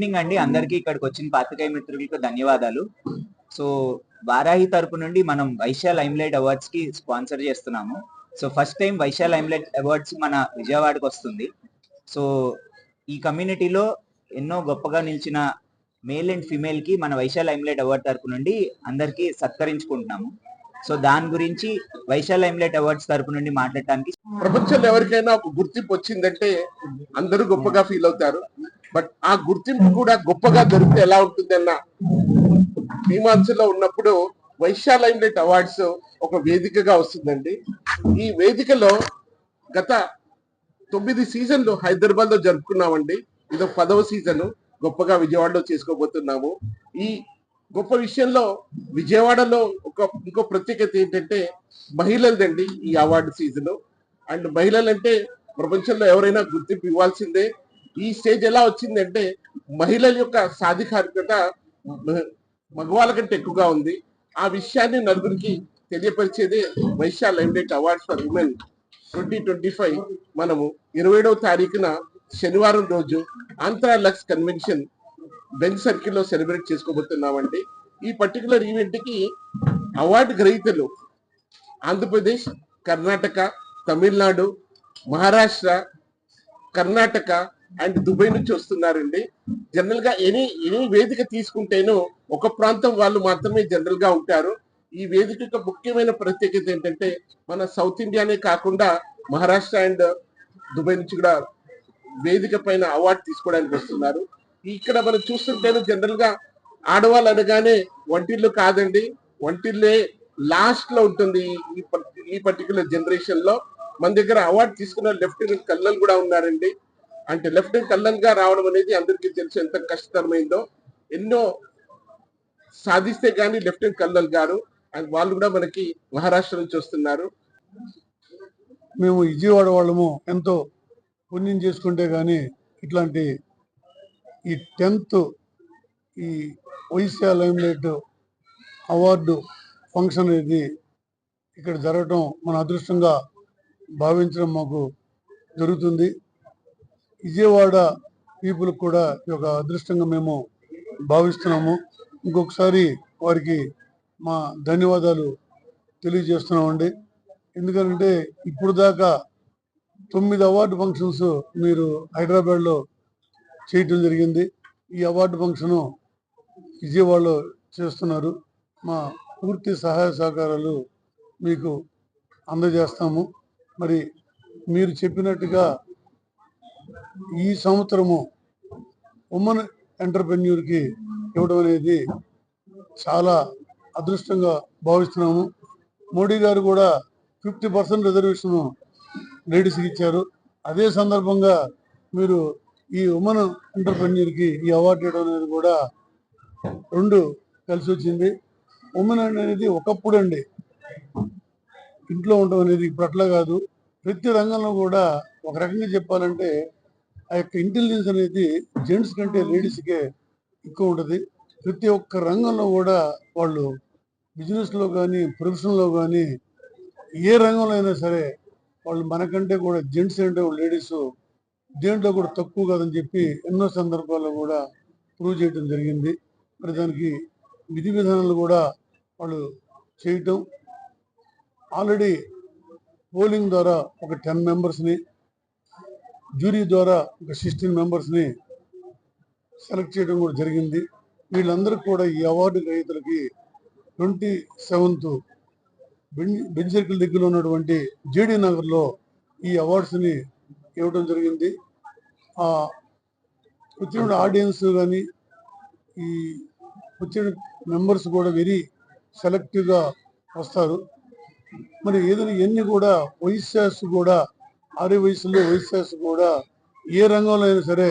Evening అండి. అందరికీ ఇక్కడికి వచ్చిన పాత్రికేయ మిత్రులకు ధన్యవాదాలు. సో వారాహి తరపు నుండి మనం వైశ్య లైమ్లైట్ అవార్డ్స్కి స్పాన్సర్ చేస్తున్నాము. So first time Vysya limelight awards మన విజయవాడకు వస్తుంది. సో ఈ కమ్యూనిటీలో ఎన్నో గొప్పగా నిలిచిన మేల్ అండ్ ఫిమేల్కి మన వైశ్య లైమ్లైట్ అవార్డ్ తరపు నుండి అందరికీ సత్కరించుకుంటున్నాము. సో దాని గురించి వైశ్య లైమ్లైట్ అవార్డ్స్ తరపు నుండి మాట్లాడటానికి ప్రపంచంలో ఎవరికైనా ఒక గుర్తింపు వచ్చిందంటే అందరూ గొప్పగా ఫీల్ అవుతారు. బట్ ఆ గుర్తింపు కూడా గొప్పగా దొరికితే ఎలా ఉంటుంది అన్న మీమాంసలో ఉన్నప్పుడు వైశ్య లైమ్లైట్ అవార్డ్స్ ఒక వేదికగా వస్తుందండి. ఈ వేదికలో గత తొమ్మిది సీజన్లు హైదరాబాద్లో జరుపుకున్నామండి. ఇది పదవ సీజన్ గొప్పగా విజయవాడలో చేసుకోబోతున్నాము. ఈ గొప్ప విషయంలో విజయవాడలో ఒక ఇంకో ప్రత్యేకత ఏంటంటే మహిళలదండి ఈ అవార్డు సీజన్. అండ్ మహిళలంటే ప్రపంచంలో ఎవరైనా గుర్తింపు ఇవ్వాల్సిందే. ఈ స్టేజ్ ఎలా వచ్చిందంటే మహిళల యొక్క సాధికారికత మగవాళ్ళ కంటే ఎక్కువగా ఉంది. ఆ విషయాన్ని నలుగురికి తెలియపరిచేదే Vysya limelight awards for women twenty twenty five మనము ఇరవైడవ తారీఖున శనివారం రోజు ఆంధ్రా లక్స్ కన్వెన్షన్ బెంచ్ సర్కిల్లో సెలబ్రేట్ చేసుకోబోతున్నామండి. ఈ పర్టికులర్ ఈవెంట్కి అవార్డు గ్రహీతలు ఆంధ్రప్రదేశ్ కర్ణాటక తమిళనాడు మహారాష్ట్ర కర్ణాటక అండ్ దుబాయ్ నుంచి వస్తున్నారండి. జనరల్గా ఎనీ ఎనీ వేదిక తీసుకుంటేనో ఒక ప్రాంతం వాళ్ళు మాత్రమే జనరల్గా ఉంటారు. ఈ వేదిక యొక్క ముఖ్యమైన ప్రత్యేకత ఏంటంటే మన సౌత్ ఇండియానే కాకుండా మహారాష్ట్ర అండ్ దుబాయ్ నుంచి కూడా వేదిక పైన అవార్డు తీసుకోవడానికి వస్తున్నారు. ఇక్కడ మనం చూస్తుంటేనే జనరల్గా ఆడవాళ్ళు అనగానే వంటిల్లు కాదండి. వంటిల్లే లాస్ట్లో ఉంటుంది ఈ- ఈ పర్టికులర్ జనరేషన్లో. మన దగ్గర అవార్డు తీసుకున్న లెఫ్టినెంట్ కల్లల్ కూడా ఉన్నారండి. అంటే లెఫ్టినెంట్ కల్లల్గా రావడం అనేది అందరికీ తెలుసు ఎంత కష్టతరమైందో. ఎన్నో సాధిస్తే గానీ లెఫ్టినెంట్ కల్లల్ గారు అండ్ వాళ్ళు కూడా మనకి మహారాష్ట్ర నుంచి వస్తున్నారు. మేము విజయవాడ వాళ్ళము ఎంతో పుణ్యం చేసుకుంటే కానీ ఇట్లాంటి ఈ టెన్త్ ఈ వైశ్య లైమ్లైట్ అవార్డు ఫంక్షన్ అనేది ఇక్కడ జరగటం మన అదృష్టంగా భావించడం మాకు జరుగుతుంది. విజయవాడ పీపుల్ కూడా ఈ యొక్క అదృష్టంగా మేము భావిస్తున్నాము. ఇంకొకసారి వారికి మా ధన్యవాదాలు తెలియజేస్తున్నామండి. ఎందుకంటే ఇప్పుడు దాకా తొమ్మిది అవార్డు ఫంక్షన్స్ మీరు హైదరాబాద్లో చేయటం జరిగింది. ఈ అవార్డు ఫంక్షను విజయవాడలో చేస్తున్నారు. మా పూర్తి సహాయ సహకారాలు మీకు అందజేస్తాము. మరి మీరు చెప్పినట్టుగా ఈ సంవత్సరము ఉమెన్ ఎంటర్ప్రెన్యూర్కి ఇవ్వడం అనేది చాలా అదృష్టంగా భావిస్తున్నాము. మోడీ గారు కూడా ఫిఫ్టీ పర్సెంట్ రిజర్వేషన్ లేడీస్కి ఇచ్చారు. అదే సందర్భంగా మీరు ఈ ఉమెన్ ఎంటర్ప్రెన్యూర్కి ఈ అవార్డు ఇవ్వడం అనేది కూడా రెండు కలిసి వచ్చింది. ఉమెన్ అనేది ఒకప్పుడు అండి ఇంట్లో ఉండడం అనేది ఇప్పుడు అట్లా కాదు. ప్రతి రంగంలో కూడా ఒక రకంగా చెప్పాలంటే ఆ యొక్క ఇంటెలిజెన్స్ అనేది జెంట్స్ కంటే లేడీస్కే ఎక్కువ ఉంటుంది. ప్రతి ఒక్క రంగంలో కూడా వాళ్ళు బిజినెస్లో కానీ ప్రొఫెషన్లో కానీ ఏ రంగంలో అయినా సరే వాళ్ళు మనకంటే కూడా జెంట్స్ అంటే లేడీస్ దేంట్లో కూడా తక్కువ కాదని చెప్పి ఎన్నో సందర్భాల్లో కూడా ప్రూవ్ చేయడం జరిగింది. మరి దానికి విధి విధానాలు కూడా వాళ్ళు చేయటం. ఆల్రెడీ పోలింగ్ ద్వారా ఒక టెన్ మెంబర్స్ని జ్యూరీ ద్వారా ఒక సిక్స్టీన్ మెంబర్స్ని సెలెక్ట్ చేయడం కూడా జరిగింది. వీళ్ళందరికీ కూడా ఈ అవార్డు గ్రహీతలకి ట్వంటీ సెవెంత్ బెంచ్ సర్కిల్ దగ్గర ఉన్నటువంటి జేడీ నగర్లో ఈ అవార్డ్స్ని ఇవ్వడం జరిగింది. ఆ వచ్చిన ఆడియన్స్ కానీ ఈ వచ్చిన మెంబర్స్ కూడా వెరీ సెలెక్టివ్గా వస్తారు. మరి ఏదైనా ఎన్ని కూడా వైశ్యాస్ కూడా ఆరే వయసులో వైశ్యాస్ కూడా ఏ రంగంలో అయినా సరే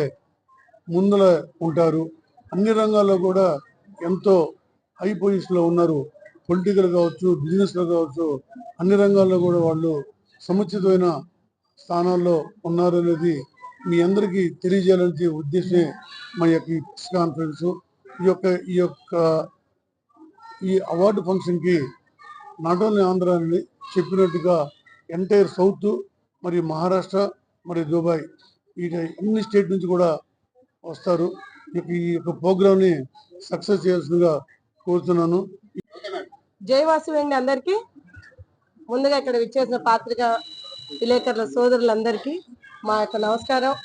ముందర ఉంటారు. అన్ని రంగాల్లో కూడా ఎంతో హై పొజిషన్లో ఉన్నారు. పొలిటికల్ కావచ్చు బిజినెస్లో కావచ్చు అన్ని రంగాల్లో కూడా వాళ్ళు సముచితమైన స్థానాల్లో ఉన్నారు అనేది మీ అందరికీ తెలియజేయాలనే ఉద్దేశమే మా యొక్క ఈ ప్రెస్ కాన్ఫరెన్స్. ఈ యొక్క ఈ యొక్క ఈ అవార్డు ఫంక్షన్కి నాట్ ఓన్లీ ఆంధ్ర అని చెప్పినట్టుగా ఎంటైర్ సౌత్ మరియు మహారాష్ట్ర మరియు దుబాయ్ ఈ అన్ని స్టేట్ నుంచి కూడా వస్తారు. ఈ యొక్క- ఈ యొక్క సక్సెస్ చేయాల్సిందిగా కోరుతున్నాను. జయవాసు అండి అందరికీ. ముందుగా ఇక్కడ విచ్చేసిన పాత్రిక విలేకరుల సోదరులందరికీ మా యొక్క నమస్కారం.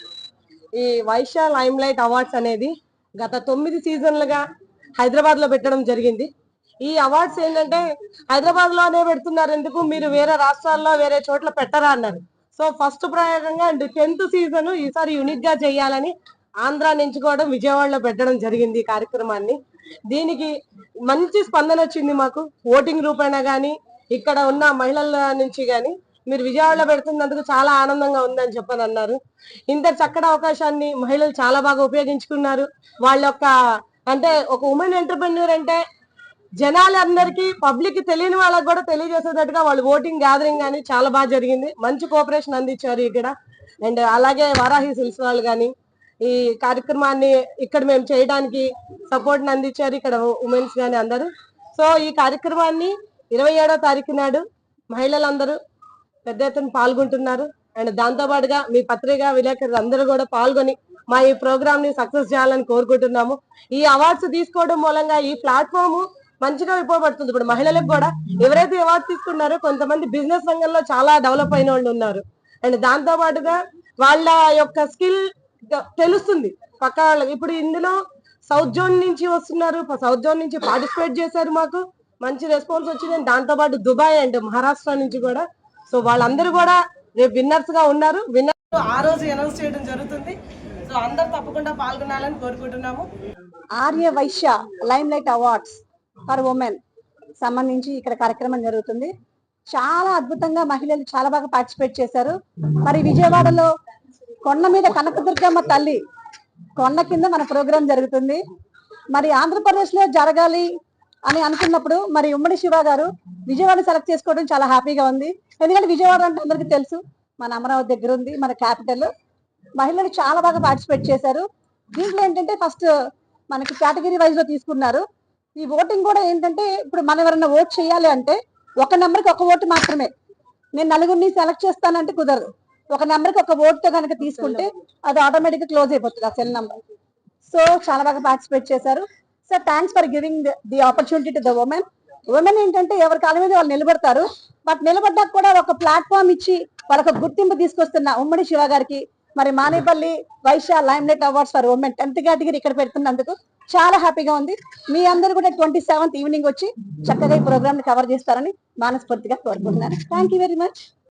ఈ వైశ్య లైమ్ లైట్ అవార్డ్స్ అనేది గత తొమ్మిది సీజన్లుగా హైదరాబాద్లో పెట్టడం జరిగింది. ఈ అవార్డ్స్ ఏంటంటే హైదరాబాద్లోనే పెడుతున్నారు. ఎందుకు? మీరు వేరే రాష్ట్రాల్లో వేరే చోట్ల పెట్టరా అన్నారు. సో ఫస్ట్ ప్రయోగంగా టెన్త్ సీజన్ ఈసారి యూనిక్గా చేయాలని ఆంధ్ర ఎంచుకోవడం విజయవాడలో పెట్టడం జరిగింది ఈ కార్యక్రమాన్ని. దీనికి మంచి స్పందన వచ్చింది మాకు. ఓటింగ్ రూపేణా కానీ ఇక్కడ ఉన్న మహిళల నుంచి కానీ మీరు విజయవాడలో పెడుతున్నందుకు చాలా ఆనందంగా ఉందని చెప్పని అన్నారు. ఇంత చక్కటి అవకాశాన్ని మహిళలు చాలా బాగా ఉపయోగించుకున్నారు. వాళ్ళ యొక్క అంటే ఒక ఉమెన్ ఎంటర్ప్రెన్యూర్ అంటే జనాలందరికీ పబ్లిక్ తెలియని వాళ్ళకి కూడా తెలియజేసేటట్టుగా వాళ్ళు ఓటింగ్ గ్యాదరింగ్ కానీ చాలా బాగా జరిగింది. మంచి కోఆపరేషన్ అందించారు ఇక్కడ. అండ్ అలాగే వారాహి సిల్స్ వాళ్ళు కానీ ఈ కార్యక్రమాన్ని ఇక్కడ మేము చేయడానికి సపోర్ట్ అందించారు ఇక్కడ ఉమెన్స్ కానీ అందరూ. సో ఈ కార్యక్రమాన్ని ఇరవై ఏడో తారీఖు నాడు మహిళలందరూ పెద్ద ఎత్తున పాల్గొంటున్నారు. అండ్ దాంతో పాటుగా మీ పత్రిక విలేకరులు అందరూ కూడా పాల్గొని మా ఈ ప్రోగ్రామ్ని సక్సెస్ చేయాలని కోరుకుంటున్నాము. ఈ అవార్డ్స్ తీసుకోవడం మూలంగా ఈ ప్లాట్ఫామ్ మంచిగా ఉపయోగపడుతుంది ఇప్పుడు మహిళలకు కూడా ఎవరైతే అవార్డు తీసుకున్నారో కొంతమంది బిజినెస్ రంగంలో చాలా డెవలప్ అయిన వాళ్ళు ఉన్నారు. అండ్ దాంతో పాటుగా వాళ్ళ యొక్క స్కిల్ తెలుస్తుంది. పక్క వాళ్ళకి. ఇప్పుడు ఇందులో సౌత్ జోన్ నుంచి వస్తున్నారు. సౌత్ జోన్ నుంచి పార్టిసిపేట్ చేశారు మాకు. మంచి రెస్పాన్స్ వచ్చింది. దాంతో పాటు దుబాయ్ అండ్ మహారాష్ట్ర నుంచి కూడా. సో వాళ్ళందరూ కూడా రేపు విన్నర్స్గా ఉన్నారు. విన్నర్స్ ఆ రోజు అనౌన్స్ చేయడం జరుగుతుంది. సో అందరు తప్పకుండా పాల్గొనాలని కోరుకుంటున్నాము. Arya Vysya lime light awards for women సంబంధించి ఇక్కడ కార్యక్రమం జరుగుతుంది. చాలా అద్భుతంగా మహిళలు చాలా బాగా పార్టిసిపేట్ చేశారు. మరి విజయవాడలో కొండ మీద కనకదుర్గమ్మ తల్లి కొండ కింద మన ప్రోగ్రాం జరుగుతుంది. మరి ఆంధ్రప్రదేశ్లో జరగాలి అని అనుకున్నప్పుడు మరి ఉమ్మడి శివ గారు విజయవాడ సెలెక్ట్ చేసుకోవడం చాలా హ్యాపీగా ఉంది. ఎందుకంటే విజయవాడ అంటే అందరికీ తెలుసు మన అమరావతి దగ్గర ఉంది మన క్యాపిటల్ మహిళలు చాలా బాగా పార్టిసిపేట్ చేశారు. దీంట్లో ఏంటంటే ఫస్ట్ మనకి కేటగిరీ వైజ్లో తీసుకున్నారు. ఈ ఓటింగ్ కూడా ఏంటంటే ఇప్పుడు మనం ఎవరైనా ఓట్ చేయాలి అంటే ఒక నెంబర్కి ఒక ఓటు మాత్రమే. నేను నలుగురిని సెలెక్ట్ చేస్తానంటే కుదరదు. ఒక నెంబర్కి ఒక ఓటుతో కనుక తీసుకుంటే అది ఆటోమేటిక్ క్లోజ్ అయిపోతుంది ఆ సెల్ నెంబర్ సో చాలా బాగా పార్టిసిపేట్ చేశారు. Sir thanks for giving the opportunity to the women women ఏంటంటే ఎవరి కాలం మీద వాళ్ళు నిలబడతారు. బట్ నిలబడ్డాక కూడా ఒక ప్లాట్ఫామ్ ఇచ్చి వాళ్ళకు గుర్తింపు తీసుకొస్తున్న ఉమ్మడి శివ గారికి మరి Manepalli Vysya limelight awards for women tenth category ఇక్కడ పెడుతున్నందుకు చాలా హ్యాపీగా ఉంది. మీ అందరూ కూడా ట్వంటీ సెవెంత్ ఈవినింగ్ వచ్చి చక్కగా ఈ ప్రోగ్రామ్ని కవర్ చేస్తారని మనస్ఫూర్తిగా కోరుకుంటున్నాను. Thank you very much